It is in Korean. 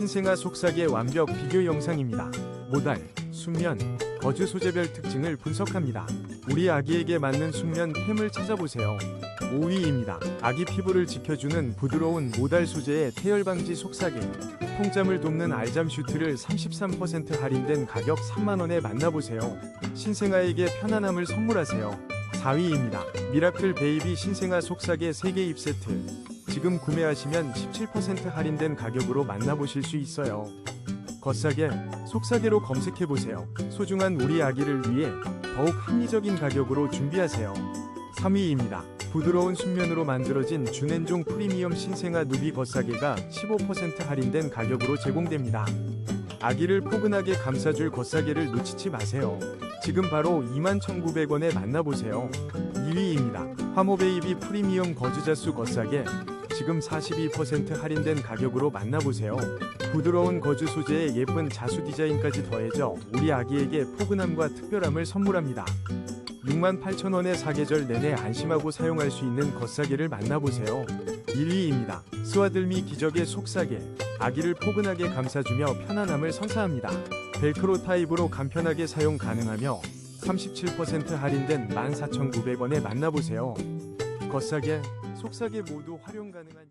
신생아 속삭의 완벽 비교 영상입니다. 모달, 숙면, 거즈 소재별 특징을 분석합니다. 우리 아기에게 맞는 숙면 템을 찾아보세요. 5위입니다. 아기 피부를 지켜주는 부드러운 모달 소재의 태열 방지 속삭이. 통잠을 돕는 알잠 슈트를 33% 할인된 가격 3만원에 만나보세요. 신생아에게 편안함을 선물하세요. 4위입니다. 미라클 베이비 신생아 속삭의 3개 입 세트. 지금 구매하시면 17% 할인된 가격으로 만나보실 수 있어요. 겉싸개, 속싸개로 검색해보세요. 소중한 우리 아기를 위해 더욱 합리적인 가격으로 준비하세요. 3위입니다. 부드러운 순면으로 만들어진 준엔종 프리미엄 신생아 누비 겉싸개가 15% 할인된 가격으로 제공됩니다. 아기를 포근하게 감싸줄 겉싸개를 놓치지 마세요. 지금 바로 21,900원에 만나보세요. 2위입니다. 화모베이비 프리미엄 거즈자수 겉싸개 지금 42% 할인된 가격으로 만나보세요. 부드러운 거즈 소재에 예쁜 자수 디자인까지 더해져 우리 아기에게 포근함과 특별함을 선물합니다. 68,000원에 사계절 내내 안심하고 사용할 수 있는 겉싸개를 만나보세요. 1위입니다. 스와들미 기적의 속싸개. 아기를 포근하게 감싸주며 편안함을 선사합니다. 벨크로 타입으로 간편하게 사용 가능하며 37% 할인된 14,900원에 만나보세요. 겉싸개, 속싸개 모두 활용 가능한